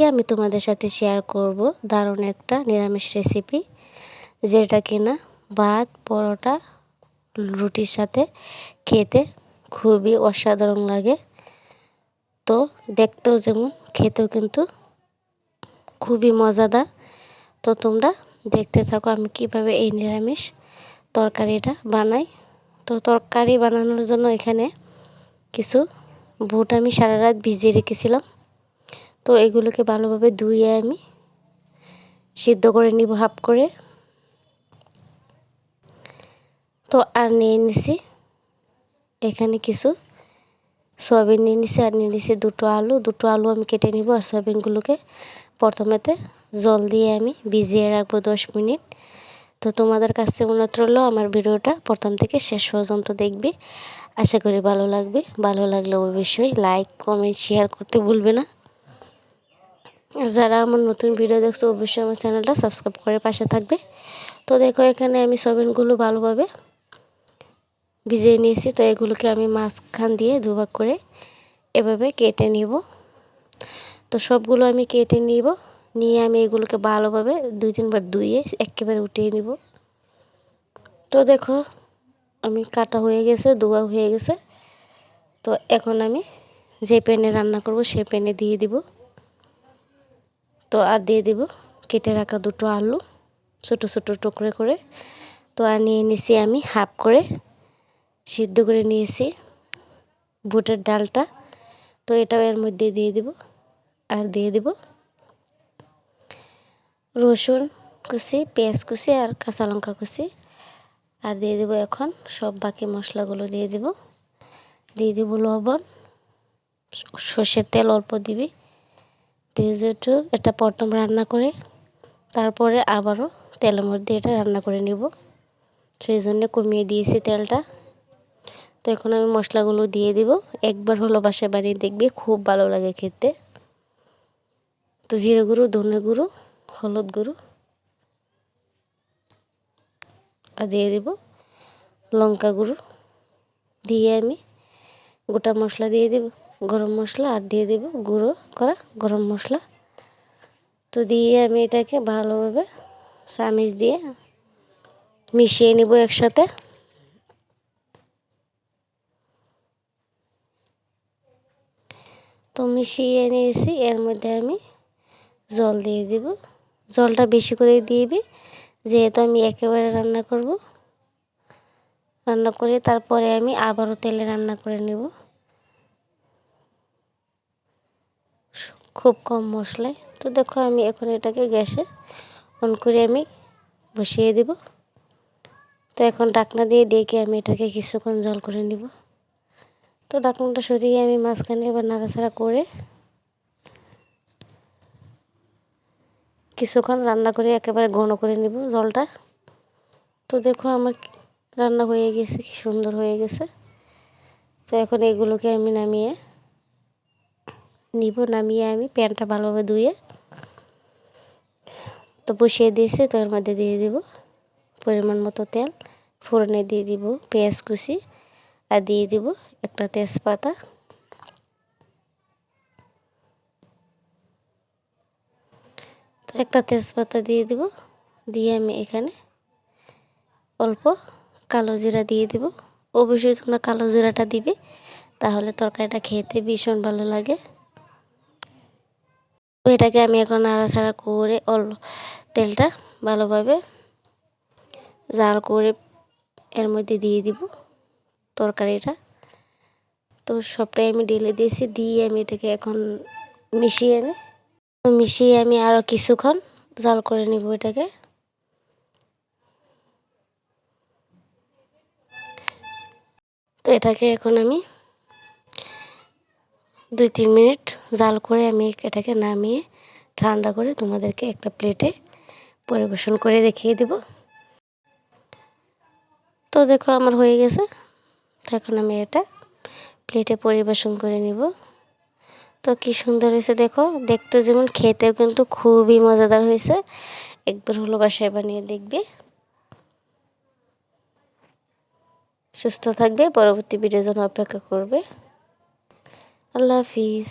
আজকে আমি তোমাদের সাথে শেয়ার করব দারুণ একটা নিরামিষ রেসিপি যেটা কিনা ভাত, পরোটা, রুটির সাথে খেতে খুবই অসাধারণ লাগে। তো দেখতেও যেমন খেতেও কিন্তু খুবই মজাদার। তো তোমরা দেখতে থাকো আমি কীভাবে এই নিরামিষ তরকারিটা বানাই। তো তরকারি বানানোর জন্য এখানে কিছু বুট আমি সারা রাত ভিজিয়ে রেখেছিলাম। তো এগুলোকে ভালোভাবে ধুয়ে আমি সিদ্ধ করে নিব হাফ করে। তো আর নিয়ে নিছি। এখানে কিছু সয়াবিন নিয়ে নিছি আর নিয়ে নিছি দুটো আলু। দুটো আলু আমি কেটে নিব আর সয়াবিনগুলোকে প্রথমেতে জল দিয়ে আমি ভিজিয়ে রাখব দশ মিনিট। তো তোমাদের কাছে অনুরোধ রইল আমার ভিডিওটা প্রথম থেকে শেষ পর্যন্ত দেখবে। আশা করি ভালো লাগবে। ভালো লাগলে অবশ্যই লাইক কমেন্ট শেয়ার করতে ভুলবে না। যারা আমার নতুন ভিডিও দেখছ, অবশ্যই আমার চ্যানেলটা সাবস্ক্রাইব করে পাশে থাকবে। তো দেখো, এখানে আমি সবিনগুলো ভালোভাবে ভিজিয়ে নিয়েছি। তো এগুলোকে আমি মাঝখান দিয়ে দুভাগ করে এভাবে কেটে নিব। তো সবগুলো আমি কেটে নিব। নিয়ে আমি এগুলোকে ভালোভাবে দুই তিনবার ধুয়ে একেবারে উঠিয়ে নিব। তো দেখো, আমি কাটা হয়ে গেছে, ধোয়া হয়ে গেছে। তো এখন আমি যে প্যানে রান্না করব, সে প্যানে দিয়ে দিব। তো আর দিয়ে দিব। কেটে রাখা দুটো আলু, ছোটো ছোটো টুকরে করে। তো আর নিয়ে নিছি আমি হাফ করে। সিদ্ধ করে নিয়েছি বুটের ডালটা। তো এটাও এর মধ্যে দিয়ে দিব আর দিয়ে দিব। রসুন কুচি, পেঁয়াজ কুচি আর কাঁচা লঙ্কা কুচি। আর দিয়ে দেবো এখন সব বাকি মশলাগুলো দিয়ে দেব। দিয়ে দেবো লবণ, সর্ষের তেল অল্প দিবি। যেহেতু এটা প্রথম রান্না করে, তারপরে আবারও তেলের মধ্যে এটা রান্না করে নিব। সেই জন্য কমিয়ে দিয়েছি তেলটা। তো এখন আমি মশলাগুলো দিয়ে দিব। একবার হলো বাসায় বানিয়ে দেখবি, খুব ভালো লাগে খেতে। তো জিরে গুঁড়ো, ধনে গুঁড়ো, হলুদ গুঁড়ো। আর দিয়ে দেব লঙ্কা গুঁড়ো। দিয়ে আমি গোটা মশলা দিয়ে দেব। গরম মশলা আর দিয়ে দেব গুঁড়ো করা গরম মশলা। তো দিয়ে আমি এটাকে ভালোভাবে চামিচ দিয়ে মিশিয়ে নিব একসাথে। তো মিশিয়ে নিয়েছি, এর মধ্যে আমি জল দিয়ে দিব। জলটা বেশি করে দিবি, যেহেতু আমি একেবারে রান্না করব। রান্না করে তারপরে আমি আবারও তেলে রান্না করে নেব। খুব কম মশলায়। তো দেখো আমি এখন এটাকে গ্যাসে অন করে আমি বসিয়ে দেব। তো এখন ডাকনা দিয়ে ডেকে আমি এটাকে কিছুক্ষণ জল করে নিব। তো ডাকনাটা সরিয়ে আমি মাঝখানে এবার নাড়াচাড়া করে কিছুক্ষণ রান্না করে একেবারে ঘন করে নিব জলটা। তো দেখো আমার রান্না হয়ে গেছে, কি সুন্দর হয়ে গেছে। তো এখন এগুলোকে আমি নামিয়ে নিব, নামিয়ে আমি প্যানটা ভালোভাবে ধুয়ে তো বসিয়ে দিয়েছি, তো এর মধ্যে দিয়ে দিব পরিমাণ মতো তেল, ফোড়নে দিয়ে দিব পেঁয়াজ কুচি আর দিয়ে দিব একটা তেজপাতা। তো একটা তেজপাতা দিয়ে দিব, দিয়ে আমি এখানে অল্প কালো জিরা দিয়ে দিব। অবশ্যই তোমরা কালো জিরাটা দিবে, তাহলে তরকারিটা খেতে ভীষণ ভালো লাগে। এটাকে আমি এখন নাড়াচাড়া করে অল তেলটা ভালোভাবে জাল করে এর মধ্যে দিয়ে দিব তরকারিটা। তো সবটাই আমি ঢেলে দিয়েছি, দিয়ে আমি এটাকে এখন মিশিয়ে আমি মিশিয়ে আমি আরও কিছুক্ষণ জাল করে নিব এটাকে। তো এটাকে এখন আমি দুই তিন মিনিট জাল করে আমি এটাকে নামিয়ে ঠান্ডা করে তোমাদেরকে একটা প্লেটে পরিবেশন করে দেখিয়ে দেব। তো দেখো আমার হয়ে গেছে। এখন আমি এটা প্লেটে পরিবেশন করে নিব। তো কি সুন্দর হয়েছে দেখো। দেখতে যেমন খেতেও কিন্তু খুবই মজাদার হয়েছে। একবার হলো বাসায় বানিয়ে দেখবে। সুস্থ থাকবে। পরবর্তী ভিডিওর জন্য অপেক্ষা করবে। আল্লাহ হাফিজ।